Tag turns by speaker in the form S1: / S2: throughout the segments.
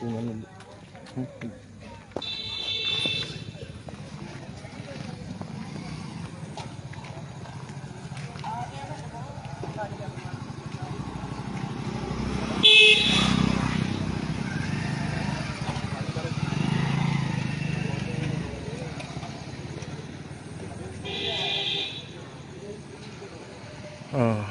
S1: ਤੂੰ ਮੈਨੂੰ ਹਾਂ ਆ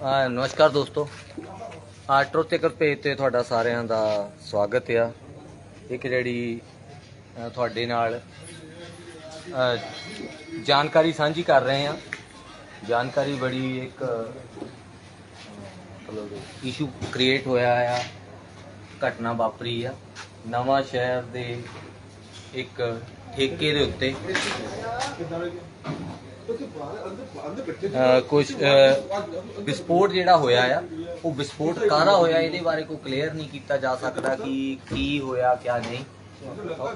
S1: ਨਮਸਕਾਰ ਦੋਸਤੋ। ਆਟਰੋ ਤੇਕਰ ਪੇਜ ਤੇ ਤੁਹਾਡਾ ਸਾਰਿਆਂ ਦਾ ਸਵਾਗਤ ਆ। ਇੱਕ ਜਿਹੜੀ ਤੁਹਾਡੇ ਨਾਲ ਜਾਣਕਾਰੀ ਸਾਂਝੀ ਕਰ ਰਹੇ ਆ। ਜਾਣਕਾਰੀ ਬੜੀ ਇੱਕ, ਮਤਲਬ ਇਸ਼ੂ ਕ੍ਰੀਏਟ ਹੋਇਆ ਆ, ਘਟਨਾ ਵਾਪਰੀ ਆ। ਨਵਾਂ ਸ਼ਹਿਰ ਦੇ ਇੱਕ ਠੇਕੇ ਦੇ ਉੱਤੇ। ਕੁਝ ਵਿਸਫੋਟ ਜਿਹੜਾ ਹੋਇਆ ਆ ਉਹ ਵਿਸਫੋਟ ਕਾਹਦਾ ਹੋਇਆ? ਇਹਦੇ ਬਾਰੇ ਕੋਈ ਕਲੀਅਰ ਨਹੀਂ ਕੀਤਾ ਜਾ ਸਕਦਾ ਕਿ ਕੀ ਹੋਇਆ ਕਿਆ ਨਹੀਂ।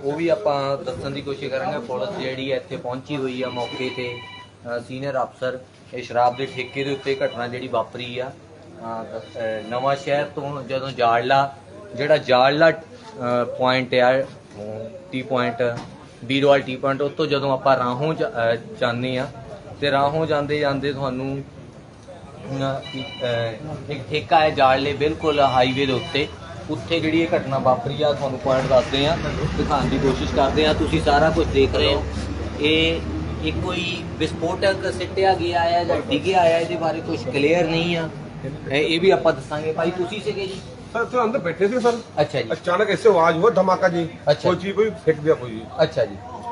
S1: ਉਹ ਵੀ ਆਪਾਂ ਦੱਸਣ ਦੀ ਕੋਸ਼ਿਸ਼ ਕਰਾਂਗੇ। ਪੁਲਿਸ ਜਿਹੜੀ ਹੈ ਇੱਥੇ ਪਹੁੰਚੀ ਹੋਈ ਆ ਮੌਕੇ ਤੇ ਸੀਨੀਅਰ ਅਫਸਰ ਇਹ ਸ਼ਰਾਬ ਦੇ ਠੇਕੇ ਦੇ ਉੱਤੇ ਘਟਨਾ ਜਿਹੜੀ ਵਾਪਰੀ ਆ। ਅਹ, ਨਵਾਂ ਸ਼ਹਿਰ ਤੋਂ ਜਦੋਂ ਜਾੜਲਾ ਜਿਹੜਾ ਜਾੜਲਾ ਪੁਆਇੰਟ ਆ T point Birwal T point ਉੱਤੋਂ ਜਦੋਂ ਆਪਾਂ ਰਾਹੋਂ ਜਾ- ਅਹ, ਜਾਂਦੇ ਆ ਤੇ ਰਾਹੋਂ ਜਾਂਦੇ ਜਾਂਦੇ ਤੁਹਾਨੂੰ ਅਹ, ਇੱਕ, ਅਹ, ਇੱਕ ਠੇਕਾ ਹੈ ਜਾੜਲੇ ਬਿਲਕੁਲ ਹਾਈਵੇ ਦੇ ਉੱਤੇ ਉੱਥੇ ਜਿਹੜੀ ਇਹ ਘਟਨਾ ਵਾਪਰੀ ਆ ਤੁਹਾਨੂੰ ਪੁਆਇੰਟ ਦੱਸਦੇ ਆ ਦਿਖਾਉਣ ਦੀ ਕੋਸ਼ਿਸ਼ ਕਰਦੇ ਆ ਤੁਸੀਂ ਸਾਰਾ ਕੁਝ ਦੇਖ ਰਹੇ ਹੋ ਇਹ ਇਹ ਕੋਈ ਵਿਸਫੋਟਕ ਸਿੱਟਿਆ ਗਿਆ ਹੈ ਜਾਂ ਡਿੱਗਿਆ ਆਇਆ ਇਹਦੇ ਬਾਰੇ ਕੁਝ ਕਲੀਅਰ ਨਹੀਂ ਆ ਇਹ ਇਹ ਵੀ ਆਪਾਂ ਦੱਸਾਂਗੇ ਭਾਈ ਤੁਸੀਂ ਸੀਗੇ ਜੀ
S2: सर तो अंदर बैठे थे सर
S1: ਅੱਛਾ ਜੀ
S2: अचानक ऐसे आवाज हुआ धमाका जी
S1: अच्छा।
S2: कोई चीज कोई फेंक दिया कोई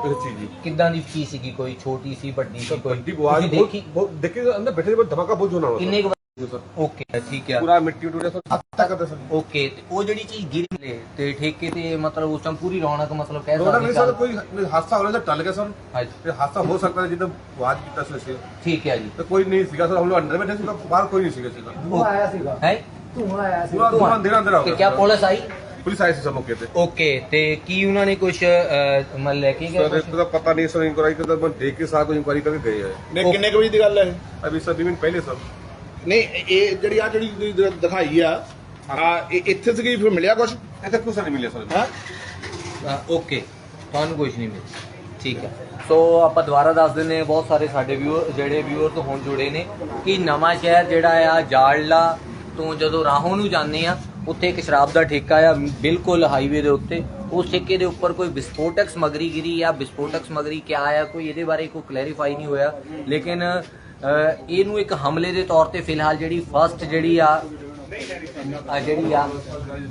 S1: ਅੱਛਾ ਜੀ
S2: कोई चीज जी
S1: ਕਿੱਦਾਂ ਦੀ ਚੀਜ਼ ਸੀਗੀ ਕੋਈ ਛੋਟੀ ਸੀ ਵੱਡੀ ਸੀ ਕੋਈ
S2: बड़ी आवाज
S1: ਤੁਸੀਂ
S2: बहुत
S1: ਦੇਖੀ
S2: बहुत- देखिए सर, अंदर बैठे थे बहुत धमाका बहुत जोना हुआ
S1: ਕਿੰਨੇ ਕੁ
S2: सर। सर
S1: ਓਕੇ ਠੀਕ ਆ
S2: पूरा मिट्टी उट्टी सर हत्या करते सर
S1: ਓਕੇ ਤੇ ਉਹ ਜਿਹੜੀ ਚੀਜ਼ ਗਿਰੀ ਮਿਲੇ ਤੇ ਠੇਕੇ ਤੇ ਮਤਲਬ ਉਸ ਟਾਈਮ ਪੂਰੀ ਰੌਣਕ ਮਤਲਬ ਕਹਿ
S2: रोना नहीं सर
S1: ਸਕਦੇ
S2: कोई हादसा हो रहा था टल गया सर
S1: ਹਾਂਜੀ
S2: फिर हादसा हो सकता है जितना आवाज की तरह से
S1: ਠੀਕ ਹੈ ਜੀ
S2: तो कोई नहीं सीखा सर हम लोग अंदर बैठे थे बाहर कोई नहीं सीखा सीखा
S3: ਧੂੰਆਂ आया सीगा
S1: ਹੈ
S3: धुआं आया
S2: पूरा
S1: धुआं।
S2: धुआं अंधेरा अंधेरा हो
S1: ਤੇ
S2: गया
S1: ਕਿਆ
S2: सर।
S1: ਪੁਲਿਸ ਆਈ
S2: ਸੀ ਸਭ ਮੌਕੇ ਤੇ।
S1: ਓਕੇ ਤੇ ਕੀ ਉਹਨਾਂ ਨੇ ਕੁਝ ਮਤਲਬ ਲੈ ਕੇ ਗਏ
S2: ਸਰ
S1: ਕੁਛ?
S2: इसका पता नहीं सर इंक्वायरी करता बस देख के साथ इंक्वायरी करके गए हैं
S4: ਨੇ ਕਿੰਨੇ ਕੁ ਦੀ ਗੱਲ ਹੈ? ਇਹ?
S2: अभी सर दिन पहले
S4: ਨਹੀਂ ਇਹ ਜਿਹੜੀ ਆ ਜਿਹੜੀ ਦਿਖਾਈ ਆ ਆ ਇਹ ਇੱਥੇ ਸੀਗੀ ਫਿਰ ਮਿਲਿਆ ਕੁਝ
S2: ऐसा कुछ नहीं मिले सर
S4: ਹਾਂ?
S1: ਓਕੇ ਤੁਹਾਨੂੰ ਕੁਝ ਨਹੀਂ ਮਿਲਿਆ। ਠੀਕ ਹੈ। ਸੋ ਆਪਾਂ ਦੁਬਾਰਾ ਦੱਸ ਦਿੰਦੇ ਹਾਂ ਬਹੁਤ ਸਾਰੇ ਸਾਡੇ ਵਿਊਅਰ ਜਿਹੜੇ ਵਿਊਅਰ ਤੋਂ ਹੁਣ ਜੁੜੇ ਨੇ ਕਿ ਨਵਾਂ ਸ਼ਹਿਰ ਜਿਹੜਾ ਆ ਜਾੜਲਾ ਤੋਂ ਜਦੋਂ ਰਾਹੋਂ ਨੂੰ ਜਾਂਦੇ ਆ ਉੱਥੇ ਇੱਕ ਸ਼ਰਾਬ ਦਾ ਠੇਕਾ ਆ, ਬਿਲਕੁਲ ਹਾਈਵੇ ਦੇ ਉੱਤੇ। ਉਸ ਠੇਕੇ ਦੇ ਉੱਪਰ ਕੋਈ ਵਿਸਫੋਟਕ ਸਮਗਰੀ ਗਿਰੀ ਆ, ਵਿਸਫੋਟਕ ਸਮਗਰੀ ਕਿਆ ਆ, ਕੋਈ ਇਹਦੇ ਬਾਰੇ ਕੋਈ ਕਲੈਰੀਫਾਈ ਨਹੀਂ ਹੋਇਆ। ਲੇਕਿਨ ਇਹਨੂੰ ਇੱਕ ਹਮਲੇ ਦੇ ਤੌਰ ਤੇ ਫਿਲਹਾਲ ਜਿਹੜੀ ਫਸਟ ਜਿਹੜੀ ਆ ਆ ਜਿਹੜੀ ਆ,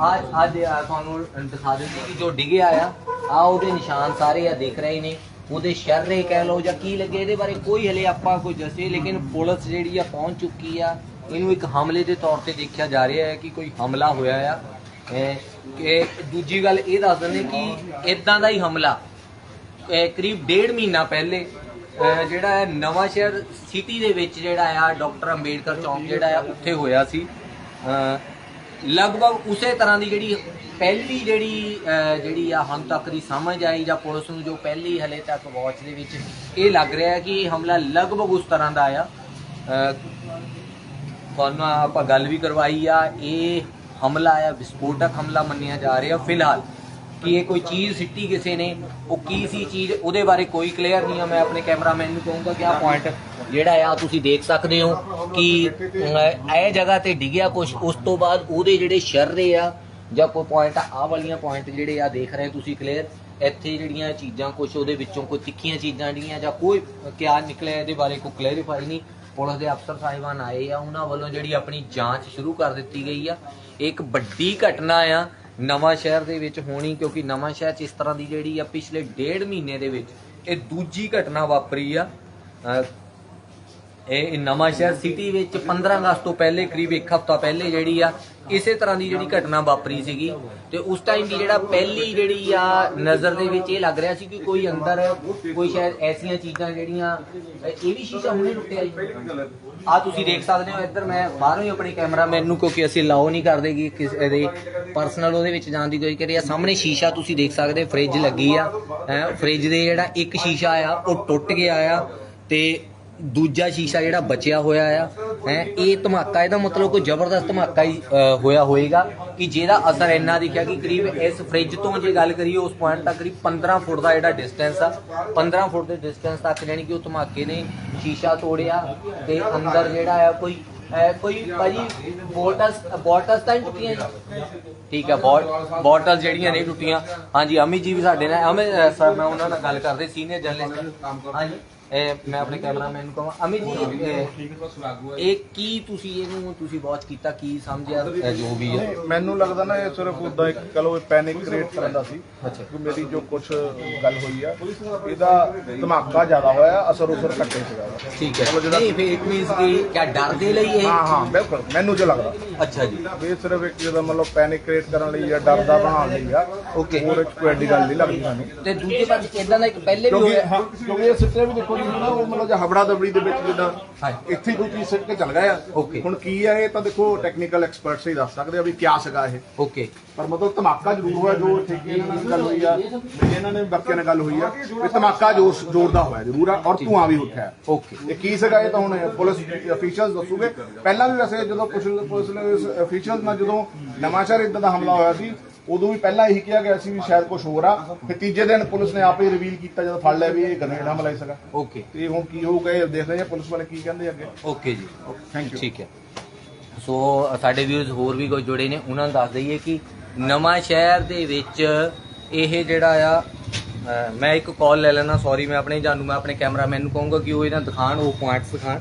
S1: ਅੱਜ ਅੱਜ ਤੁਹਾਨੂੰ ਦਿਖਾ ਦਿੰਦੇ ਕਿ ਜੋ ਡਿੱਗਿਆ ਆ ਆ ਉਹਦੇ ਨਿਸ਼ਾਨ ਸਾਰੇ ਆ ਦੇਖ ਰਹੇ ਨੇ। ਉਹਦੇ ਸ਼ਰਰੇ ਕਹਿ ਲਓ ਜਾਂ ਕੀ ਲੱਗੇ, ਇਹਦੇ ਬਾਰੇ ਕੋਈ ਹਲੇ ਆਪਾਂ ਕੋਈ ਦੱਸੇ, ਲੇਕਿਨ ਪੁਲਿਸ ਜਿਹੜੀ ਆ ਪਹੁੰਚ ਚੁੱਕੀ ਆ। ਇਹਨੂੰ ਇੱਕ ਹਮਲੇ ਦੇ ਤੌਰ ਤੇ ਦੇਖਿਆ ਜਾ ਰਿਹਾ ਹੈ ਕਿ ਕੋਈ ਹਮਲਾ ਹੋਇਆ ਆ। ਕਿ ਦੂਜੀ ਗੱਲ ਇਹ ਦੱਸ ਦਿੰਦੇ ਕਿ ਇਦਾਂ ਦਾ ਹੀ ਹਮਲਾ ਕਰੀਬ ਡੇਢ ਮਹੀਨਾ ਪਹਿਲੇ ਜਿਹੜਾ ਹੈ ਨਵਾਂ ਸ਼ਹਿਰ ਸਿਟੀ ਦੇ ਵਿੱਚ ਜਿਹੜਾ ਆ, ਡਾਕਟਰ ਅੰਬੇਡਕਰ ਚੌਂਕ ਜਿਹੜਾ ਆ, ਉੱਥੇ ਹੋਇਆ ਸੀ। ਲਗਭਗ ਉਸੇ ਤਰ੍ਹਾਂ ਦੀ ਜਿਹੜੀ ਪਹਿਲੀ ਜਿਹੜੀ ਜਿਹੜੀ ਆ ਹੁਣ ਤੱਕ ਦੀ ਸਮਝ ਆਈ ਜਾਂ ਪੁਲਿਸ ਨੂੰ ਜੋ ਪਹਿਲੀ ਹਲੇ ਤੱਕ ਵਾਚ ਦੇ ਵਿੱਚ ਇਹ ਲੱਗ ਰਿਹਾ ਕਿ ਇਹ ਹਮਲਾ ਲਗਭਗ ਉਸ ਤਰ੍ਹਾਂ ਦਾ ਆ। ਤੁਹਾਨੂੰ ਆਪਾਂ ਗੱਲ ਵੀ ਕਰਵਾਈ ਆ, ਇਹ ਹਮਲਾ ਆ, ਵਿਸਫੋਟਕ ਹਮਲਾ ਮੰਨਿਆ ਜਾ ਰਿਹਾ ਫਿਲਹਾਲ। ਕਿ ਇਹ ਕੋਈ ਚੀਜ਼ ਸਿੱਟੀ ਕਿਸੇ ਨੇ, ਉਹ ਕੀ ਸੀ ਚੀਜ਼, ਉਹਦੇ ਬਾਰੇ ਕੋਈ ਕਲੀਅਰ ਨਹੀਂ ਆ। ਮੈਂ ਆਪਣੇ ਕੈਮਰਾਮੈਨ ਨੂੰ ਕਹੂੰਗਾ ਕਿ ਆਹ ਪੁਆਇੰਟ ਜਿਹੜਾ ਆ, ਤੁਸੀਂ ਦੇਖ ਸਕਦੇ ਹੋ ਕਿ ਇਹ ਜਗ੍ਹਾ ਤੇ ਡਿੱਗਿਆ ਕੁਝ ਉਸ ਤੋਂ ਬਾਅਦ ਉਹਦੇ ਜਿਹੜੇ ਸ਼ਰਰੇ ਆ, ਜਾਂ ਕੋਈ ਪੁਆਇੰਟ ਆ ਵਾਲੀਆਂ ਪੁਆਇੰਟ ਜਿਹੜੇ ਆ ਦੇਖ ਰਹੇ ਤੁਸੀਂ ਕਲੀਅਰ ਇੱਥੇ ਜਿਹੜੀਆਂ ਚੀਜ਼ਾਂ ਕੁਝ ਉਹਦੇ ਵਿੱਚੋਂ ਕੋਈ ਤਿੱਖੀਆਂ ਚੀਜ਼ਾਂ ਜਿਹੜੀਆਂ ਜਾਂ ਕੋਈ ਕਿਆ ਨਿਕਲਿਆ, ਇਹਦੇ ਬਾਰੇ ਕੋਈ ਕਲੈਰੀਫਾਈ ਨਹੀਂ। ਪੁਲਿਸ ਦੇ ਅਫਸਰ ਸਾਹਿਬਾਨ ਆਏ ਆ, ਉਹਨਾਂ ਵੱਲੋਂ ਜਿਹੜੀ ਆਪਣੀ ਜਾਂਚ ਸ਼ੁਰੂ ਕਰ ਦਿੱਤੀ ਗਈ ਆ। ਇਹ ਇੱਕ ਵੱਡੀ ਘਟਨਾ ਆ ਨਵਾਂ ਸ਼ਹਿਰ ਦੇ ਵਿੱਚ ਹੋਣੀ, ਕਿਉਂਕਿ ਨਵਾਂ ਸ਼ਹਿਰ 'ਚ ਇਸ ਤਰ੍ਹਾਂ ਦੀ ਜਿਹੜੀ ਆ, ਪਿਛਲੇ ਡੇਢ ਮਹੀਨੇ ਦੇ ਵਿੱਚ ਇਹ ਦੂਜੀ ਘਟਨਾ ਵਾਪਰੀ ਆ। ਇਹ ਨਵਾਂ ਸ਼ਹਿਰ ਸਿਟੀ ਵਿੱਚ 15 ਅਗਸਤ ਤੋਂ ਪਹਿਲੇ, ਕਰੀਬ ਇੱਕ ਹਫ਼ਤਾ ਪਹਿਲੇ ਜਿਹੜੀ ਆ, ਇਸੇ ਤਰ੍ਹਾਂ ਦੀ ਜਿਹੜੀ ਘਟਨਾ ਵਾਪਰੀ ਸੀਗੀ। ਤੇ ਉਸ ਟਾਈਮ ਦੀ ਜਿਹੜਾ ਪਹਿਲੀ ਜਿਹੜੀ ਆ ਨਜ਼ਰ ਦੇ ਵਿੱਚ ਇਹ ਲੱਗ ਰਿਹਾ ਸੀ ਕਿ ਕੋਈ ਅੰਦਰ ਕੋਈ ਸ਼ਾਇਦ ਐਸੀਆਂ ਚੀਜ਼ਾਂ ਜਿਹੜੀਆਂ, ਇਹ ਵੀ ਸ਼ੀਸ਼ਾ ਹੁਣੇ ਟੁੱਟਿਆ ਜੀ। ਆ ਤੁਸੀਂ ਦੇਖ ਸਕਦੇ ਹੋ, ਇੱਧਰ ਮੈਂ ਬਾਹਰੋਂ ਹੀ ਆਪਣੇ ਕੈਮਰਾਮੈਨ ਨੂੰ ਕਿਉਂਕਿ ਅਸੀਂ ਲਾਓ ਨਹੀਂ ਕਰਦੇ ਕਿ ਕਿਸੇ ਦੇ ਪਰਸਨਲ ਉਹਦੇ ਵਿੱਚ ਜਾਣ ਦੀ ਕੋਈ ਕਰੀ ਆ। ਸਾਹਮਣੇ ਸ਼ੀਸ਼ਾ ਤੁਸੀਂ ਦੇਖ ਸਕਦੇ ਫ੍ਰਿਜ ਲੱਗੀ ਆ, ਹੈ ਫ੍ਰਿਜ ਦੇ ਜਿਹੜਾ ਇੱਕ ਸ਼ੀਸ਼ਾ ਆ ਉਹ ਟੁੱਟ ਗਿਆ ਆ ਤੇ ਦੂਜਾ ਸ਼ੀਸ਼ਾ ਜਿਹੜਾ ਬਚਿਆ ਹੋਇਆ ਆ, ਹੈ, ਇਹ ਧਮਾਕਾ, ਇਹਦਾ ਮਤਲਬ ਕੋਈ ਜ਼ਬਰਦਸਤ ਧਮਾਕਾ ਹੀ ਹੋਇਆ ਹੋਏਗਾ ਕਿ ਜਿਹਦਾ ਅਸਰ ਇੰਨਾ ਦਿਖਿਆ ਕਿ ਕਰੀਬ ਇਸ ਫ੍ਰਿਜ ਤੋਂ ਜੇ ਗੱਲ ਕਰੀਏ, ਉਸ ਪੁਆਇੰਟ ਤੱਕ ਕਰੀਬ 15 ਫੁੱਟ ਦਾ ਜਿਹੜਾ ਡਿਸਟੈਂਸ ਆ 15 ਫੁੱਟ ਦੇ ਡਿਸਟੈਂਸ ਤੱਕ ਜਾਨੀ ਕਿ ਉਹ ਧਮਾਕੇ ਨੇ ਸ਼ੀਸ਼ਾ ਤੋੜਿਆ ਤੇ ਅੰਦਰ ਜਿਹੜਾ ਆ ਕੋਈ ਕੋਈ ਭਾਜੀ ਬੋਟਲਸ ਬੋਟਲਸ ਤਾਂ ਟੁੱਟੀਆਂ ਠੀਕ ਹੈ ਬੋਟਲ ਜਿਹੜੀਆਂ ਨਹੀਂ ਟੁੱਟੀਆਂ। ਹਾਂਜੀ, ਅਮਿਤ ਜੀ ਵੀ ਸਾਡੇ ਨਾਲ, ਅਮਿਤ ਸਰ ਮੈਂ ਉਹਨਾਂ ਨਾਲ ਗੱਲ ਕਰਦੇ ਸੀਨੀਅਰ ਜਰਨਲਿਸਟ ਹਾਂਜੀ। ਮੈਂ ਆਪਣੇ ਕੈਮਰਾਮੈਨ ਨੂੰ ਕਹਾਂ ਅਮਿਤ ਜੀ ਇਹ- ਕੀ ਤੁਸੀਂ ਇਹਨੂੰ ਤੁਸੀਂ ਵਾਚ ਕੀਤਾ ਕੀ ਸਮਝਿਆ ਜੋ ਵੀ ਹੈ?
S3: ਮੈਨੂੰ ਲੱਗਦਾ ਨਾ ਇਹ ਸਿਰਫ ਉਦਾਂ ਇੱਕ ਕਲੋ ਪੈਨਿਕ ਕ੍ਰੀਏਟ ਕਰਨ ਦਾ ਸੀ। ਕਿ ਮੇਰੀ ਜੋ ਕੁਝ ਗੱਲ ਹੋਈ ਆ ਇਹਦਾ ਧਮਾਕਾ ਜ਼ਿਆਦਾ ਹੋਇਆ ਅਸਰ ਉਸਰ ਘੱਟੇ ਸੀਗਾ।
S1: ਠੀਕ ਹੈ।
S3: ਮਤਲਬ ਜਿਹੜਾ-
S1: ਨਹੀਂ ਫਿਰ ਇਟ ਮੀਨਸ ਕਿ ਕਿਆ ਡਰ ਦੇ ਲਈ ਇਹ?
S3: ਹਾਂ ਹਾਂ ਬਿਲਕੁਲ ਮੈਨੂੰ ਜੋ ਲੱਗਦਾ।
S1: ਅੱਛਾ ਜੀ।
S3: ਇਹ ਸਿਰਫ ਇੱਕ ਜਿਹਦਾ ਮਤਲਬ ਪੈਨਿਕ ਕ੍ਰੀਏਟ ਕਰਨ ਲਈ ਜਾਂ ਡਰ ਦਾ ਬਣਾਉਣ ਲਈ ਆ
S1: Okay.
S3: ਹੋਰ ਕੋਈ ਐਡੀ ਗੱਲ ਨਹੀਂ ਲੱਗਦੀ ਮੈਨੂੰ
S1: ਤੇ ਦੂਜੇ ਪਾਸੇ ਇਦਾਂ ਦਾ ਇੱਕ ਪਹਿਲੇ ਵੀ
S3: ਕਿਉਂਕਿ
S1: ਹੋਇਆ?
S3: ਹਾਂ ਕਿਉਂਕਿ ਇਹ ਸਿੱਟੇ ਵੀ ਦੇਖੋ ਜੀ ਨਾ ਉਹ ਮਤਲਬ ਜਿਹਾ ਹਬੜਾ ਦਬੜੀ ਦੇ ਵਿੱਚ ਜਿੱਦਾਂ
S1: ਹਾਂ।
S3: ਇੱਥੇ ਹੀ ਕੋਈ ਚੀਜ਼ ਸਿੱਟ ਕੇ ਚੱਲ ਗਿਆ
S1: Okay.
S3: ਹੁਣ ਕੀ ਆ ਇਹ ਤਾਂ ਦੇਖੋ ਟੈਕਨੀਕਲ ਐਕਸਪਰਟਸ ਹੀ ਦੱਸ ਸਕਦੇ ਆ ਵੀ ਕਿਆ ਸੀਗਾ ਇਹ।
S1: ਓਕੇ।
S3: ਪਰ ਮਤਲਬ ਧਮਾਕਾ ਜ਼ਰੂਰ ਹੋਇਆ ਜੋ ਠੇਕੇ ਨਾਲ ਵੀ ਗੱਲ ਹੋਈ ਆ ਤੇ ਇਹਨਾਂ ਨੇ ਬਾਕੀਆਂ ਨਾਲ ਗੱਲ ਹੋਈ ਆ ਵੀ ਧਮਾਕਾ ਜ਼ੋਰ ਜ਼ੋਰ ਦਾ ਹੋਇਆ ਜ਼ਰੂਰ ਆ ਔਰ ਧੂਆਂ ਵੀ ਉੱਠਿਆ।
S1: ਓਕੇ।
S3: ਇਹ ਕੀ ਸੀਗਾ ਇਹ ਤਾਂ ਹੁਣ ਪੁਲਿਸ ਅਫੀਸ਼ੀਅਲਸ ਦੱਸੂਗੇ। ਪਹਿਲਾਂ ਵੀ ਵੈਸੇ ਜਦੋਂ ਪੁਲਿਸ ਪੁਲਿਸ ਅਫੀਸ਼ੀਅਲਸ ਨਾਲ ਜਦੋਂ ਨਵਾਂ ਸ਼ਹਿਰ ਇਦਾਂ ਦਾ ਹਮਲਾ ਹੋਇਆ ਸੀ ਉਦੋਂ ਵੀ ਪਹਿਲਾਂ ਇਹੀ ਕਿਹਾ ਗਿਆ ਸੀ ਵੀ ਸ਼ਾਇਦ ਕੁਝ ਹੋਰ ਆ। ਫਿਰ ਤੀਜੇ ਦਿਨ ਪੁਲਿਸ ਨੇ ਆਪੇ ਰਿਵੀਲ ਕੀਤਾ ਜਦੋਂ ਫੜ ਲਿਆ ਵੀ ਇਹ ਗ੍ਰਨੇਡ ਹਮਲਾ ਹੀ ਸੀਗਾ
S1: ਓਕੇ
S3: ਤੇ ਹੁਣ ਕੀ ਹੋਊਗਾ ਇਹ ਦੇਖਦੇ ਹਾਂ ਪੁਲਿਸ ਵਾਲੇ ਕੀ ਕਹਿੰਦੇ ਅੱਗੇ।
S1: ਓਕੇ ਜੀ।
S3: ਥੈਂਕ ਯੂ
S1: ਠੀਕ ਹੈ। ਸੋ ਸਾਡੇ ਵਿਊਜ਼ ਹੋਰ ਵੀ ਕੋਈ ਜੁੜੇ ਨੇ ਉਹਨਾਂ ਨੂੰ ਦੱਸ ਦਈਏ ਕਿ ਨਵਾਂ ਸ਼ਹਿਰ ਦੇ ਵਿੱਚ ਇਹ ਜਿਹੜਾ ਆ ਮੈਂ ਇੱਕ ਕਾਲ ਲੈ ਲੈਣਾ ਸੌਰੀ ਮੈਂ ਆਪਣੇ ਜਾਨੂ ਮੈਂ ਆਪਣੇ ਕੈਮਰਾਮੈਨ ਨੂੰ ਕਹੂੰਗਾ ਕਿ ਉਹ ਇਹਨਾਂ ਦਿਖਾਣ ਉਹ ਪੁਆਇੰਟਸ ਦਿਖਾਣ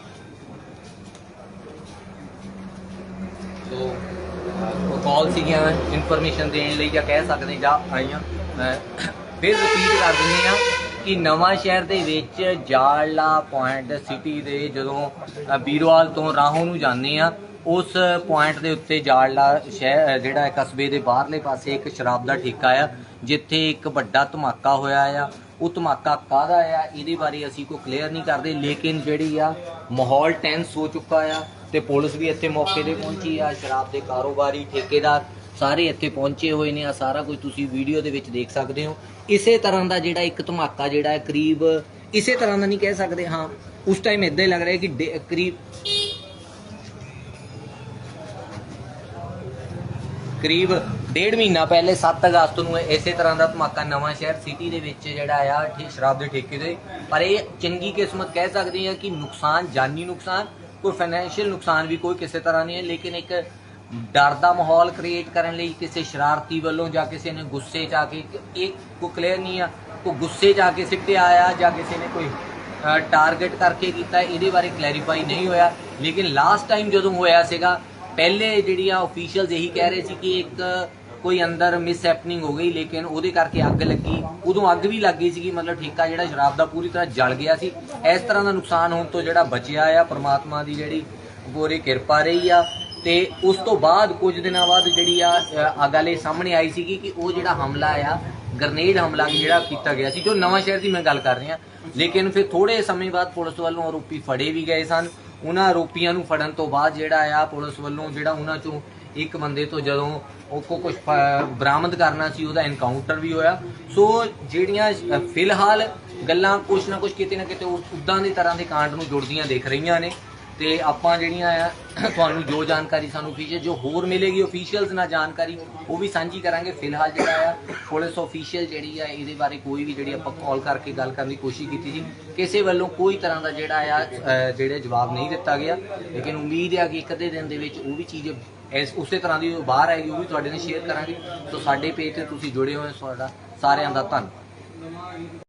S1: ਸੀਗੀਆਂ ਇਨਫੋਰਮੇਸ਼ਨ ਦੇਣ ਲਈ ਜਾਂ ਕਹਿ ਸਕਦੇ ਜਾਂ ਆਈਆਂ। ਅਹ, ਫਿਰ ਰਿਪੀਟ ਕਰ ਦਿੰਦੇ ਆ ਕਿ ਨਵਾਂ ਸ਼ਹਿਰ ਦੇ ਵਿੱਚ ਜਾਲਾ ਪੁਆਇੰਟ ਸਿਟੀ ਦੇ ਜਦੋਂ ਅਹ, ਬੀਰਵਾਲ ਤੋਂ ਰਾਹੋਂ ਨੂੰ ਜਾਂਦੇ ਆ ਉਸ ਪੁਆਇੰਟ ਦੇ ਉੱਤੇ ਜਾਲਾ ਸ਼ਹਿਰ ਜਿਹੜਾ ਕਸਬੇ ਦੇ ਬਾਹਰਲੇ ਪਾਸੇ ਇੱਕ ਸ਼ਰਾਬ ਦਾ ਠੇਕਾ ਆ ਜਿੱਥੇ ਇੱਕ ਵੱਡਾ ਧਮਾਕਾ ਹੋਇਆ ਆ। ਉਹ ਧਮਾਕਾ ਕਾਹਦਾ ਆ? ਇਹਦੇ ਬਾਰੇ ਅਸੀਂ ਕੋਈ ਕਲੀਅਰ ਨਹੀਂ ਕਰਦੇ ਲੇਕਿਨ ਜਿਹੜੀ ਆ ਮਾਹੌਲ ਟੈਂਸ ਹੋ ਚੁੱਕਾ ਆ। ਤੇ ਪੁਲਿਸ ਵੀ ਇੱਥੇ ਮੌਕੇ ਤੇ ਪਹੁੰਚੀ ਆ, ਸ਼ਰਾਬ ਦੇ ਕਾਰੋਬਾਰੀ, ਠੇਕੇਦਾਰ ਸਾਰੇ ਇੱਥੇ ਪਹੁੰਚੇ ਹੋਏ ਨੇ ਆ, ਸਾਰਾ ਕੁਝ ਤੁਸੀਂ ਵੀਡੀਓ ਦੇ ਵਿੱਚ ਦੇਖ ਸਕਦੇ ਹੋ। ਇਸੇ ਤਰ੍ਹਾਂ ਦਾ ਜਿਹੜਾ ਇੱਕ ਧਮਾਕਾ ਜਿਹੜਾ ਹੈ, ਕਰੀਬ, ਇਸੇ ਤਰ੍ਹਾਂ ਦਾ ਨਹੀਂ ਕਹਿ ਸਕਦੇ, ਹਾਂ, ਉਸ ਟਾਈਮ ਇਦਾਂ ਹੀ ਲੱਗ ਰਿਹਾ ਕਿ ਕਰੀਬ ਕਰੀਬ ਡੇਢ ਮਹੀਨਾ ਪਹਿਲੇ 7 ਅਗਸਤ ਨੂੰ ਇਸੇ ਤਰ੍ਹਾਂ ਦਾ ਧਮਾਕਾ ਨਵਾਂ ਸ਼ਹਿਰ ਸਿਟੀ ਦੇ ਵਿੱਚ ਜਿਹੜਾ ਆ ਸ਼ਰਾਬ ਦੇ ਠੇਕੇ ਦੇ ਪਰ ਇਹ ਚੰਗੀ ਕਿਸਮਤ ਕਹਿ ਸਕਦੇ ਆ ਕਿ ਨੁਕਸਾਨ, ਜਾਨੀ ਨੁਕਸਾਨ ਕੋਈ ਫਾਈਨੈਂਸ਼ੀਅਲ ਨੁਕਸਾਨ ਵੀ ਕੋਈ ਕਿਸੇ ਤਰ੍ਹਾਂ ਨਹੀਂ ਹੈ, ਲੇਕਿਨ ਇੱਕ ਡਰ ਦਾ ਮਾਹੌਲ ਕ੍ਰੀਏਟ ਕਰਨ ਲਈ ਕਿਸੇ ਸ਼ਰਾਰਤੀ ਵੱਲੋਂ ਜਾਂ ਕਿਸੇ ਨੇ ਗੁੱਸੇ 'ਚ ਆ ਕੇ ਇਹ ਕੋਈ ਕਲੀਅਰ ਨਹੀਂ ਆ, ਕੋਈ ਗੁੱਸੇ 'ਚ ਆ ਕੇ ਸਿੱਟਿਆ ਆ ਜਾਂ ਕਿਸੇ ਨੇ ਕੋਈ ਟਾਰਗੇਟ ਕਰਕੇ ਕੀਤਾ, ਇਹਦੇ ਬਾਰੇ ਕਲੈਰੀਫਾਈ ਨਹੀਂ ਹੋਇਆ। ਲੇਕਿਨ ਲਾਸਟ ਟਾਈਮ ਜਦੋਂ ਹੋਇਆ ਸੀਗਾ, ਪਹਿਲੇ ਜਿਹੜੀਆਂ ਅਫੀਸ਼ੀਅਲਸ ਇਹੀ ਕਹਿ ਰਹੇ ਸੀ ਕਿ ਇੱਕ ਕੋਈ ਅੰਦਰ ਮਿਸ ਹੈਪਨਿੰਗ ਹੋ ਗਈ ਲੇਕਿਨ ਉਹਦੇ ਕਰਕੇ ਅੱਗ ਲੱਗੀ। ਉਦੋਂ ਅੱਗ ਵੀ ਲੱਗ ਗਈ ਸੀਗੀ ਮਤਲਬ ਠੇਕਾ ਜਿਹੜਾ ਸ਼ਰਾਬ ਦਾ ਪੂਰੀ ਤਰ੍ਹਾਂ ਜਲ ਗਿਆ ਸੀ। ਇਸ ਤਰ੍ਹਾਂ ਦਾ ਨੁਕਸਾਨ ਹੋਣ ਤੋਂ ਜਿਹੜਾ ਬਚਿਆ ਆ ਪ੍ਰਮਾਤਮਾ ਦੀ ਜਿਹੜੀ ਪੂਰੀ ਕਿਰਪਾ ਰਹੀ ਆ। ਤੇ ਉਸ ਤੋਂ ਬਾਅਦ ਕੁਝ ਦਿਨਾਂ ਬਾਅਦ ਜਿਹੜੀ ਆ ਅ, ਗੱਲ ਇਹ ਸਾਹਮਣੇ ਆਈ ਸੀਗੀ ਕਿ ਉਹ ਜਿਹੜਾ ਹਮਲਾ ਆ ਗਰਨੇਡ ਹਮਲਾ ਜਿਹੜਾ ਕੀਤਾ ਗਿਆ ਸੀ ਜੋ ਨਵਾਂ ਸ਼ਹਿਰ ਦੀ ਮੈਂ ਗੱਲ ਕਰ ਰਿਹਾ। ਲੇਕਿਨ ਫਿਰ ਥੋੜੇ ਸਮੇਂ ਬਾਅਦ ਪੁਲਿਸ ਵੱਲੋਂ ਆਰੋਪੀ ਫੜੇ ਵੀ ਗਏ ਸਨ। ਉਹਨਾਂ ਆਰੋਪੀਆਂ ਨੂੰ ਫੜਨ ਤੋਂ ਬਾਅਦ ਜਿਹੜਾ ਆ ਪੁਲਿਸ ਵੱਲੋਂ ਜਿਹੜਾ ਉਹਨਾਂ ਚੋਂ ਇੱਕ ਬੰਦੇ ਤੋਂ ਜਦੋਂ ਉਹ ਕੋ ਕੁਝ ਬਰਾਮਦ ਕਰਨਾ ਸੀ, ਉਹਦਾ ਐਨਕਾਊਂਟਰ ਵੀ ਹੋਇਆ। ਸੋ ਜਿਹੜੀਆਂ ਫਿਲਹਾਲ ਗੱਲਾਂ ਕੁਛ ਨਾ ਕੁਛ ਕਿਤੇ ਨਾ ਕਿਤੇ ਉਸ ਉਦਾਂ ਦੀ ਤਰ੍ਹਾਂ ਦੇ ਕਾਂਡ ਨੂੰ ਜੁੜਦੀਆਂ ਦੇਖ ਰਹੀਆਂ ਨੇ। ਤੇ ਆਪਾਂ ਜਿਹੜੀਆਂ ਆ, ਤੁਹਾਨੂੰ ਜੋ ਜਾਣਕਾਰੀ ਸਾਨੂੰ ਫੀਚਰ ਜੋ ਹੋਰ ਮਿਲੇਗੀ ਅਫੀਸ਼ੀਅਲਸ ਨਾਲ ਜਾਣਕਾਰੀ, ਉਹ ਵੀ ਸਾਂਝੀ ਕਰਾਂਗੇ। ਫਿਲਹਾਲ ਜਿਹੜਾ ਆ, ਪੁਲਿਸ ਅਫੀਸ਼ੀਅਲ ਜਿਹੜੀ ਆ, ਇਹਦੇ ਬਾਰੇ ਕੋਈ ਵੀ ਜਿਹੜੀ ਆਪਾਂ ਕਾਲ ਕਰਕੇ ਗੱਲ ਕਰਨ ਦੀ ਕੋਸ਼ਿਸ਼ ਕੀਤੀ ਸੀ, ਕਿਸੇ ਵੱਲੋਂ ਕੋਈ ਤਰ੍ਹਾਂ ਦਾ ਜਿਹੜਾ ਆ ਜਿਹੜੇ ਜਵਾਬ ਨਹੀਂ ਦਿੱਤਾ ਗਿਆ। ਲੇਕਿਨ ਉਮੀਦ ਹੈ ਕਿ ਇੱਕ ਅੱਧੇ ਦਿਨ ਦੇ ਵਿੱਚ ਉਹ ਵੀ ਚੀਜ਼ ਇਸ, ਉਸੇ ਤਰ੍ਹਾਂ ਦੀ ਬਾਹਰ ਆਏਗੀ, ਉਹ ਵੀ ਤੁਹਾਡੇ ਨਾਲ ਸ਼ੇਅਰ ਕਰਾਂਗੇ। ਸੋ ਸਾਡੇ ਪੇਜ ਤੇ ਤੁਸੀਂ ਜੁੜੇ ਹੋਏ ਹੋ, ਤੁਹਾਡਾ ਸਾਰਿਆਂ ਦਾ ਧੰਨਵਾਦ।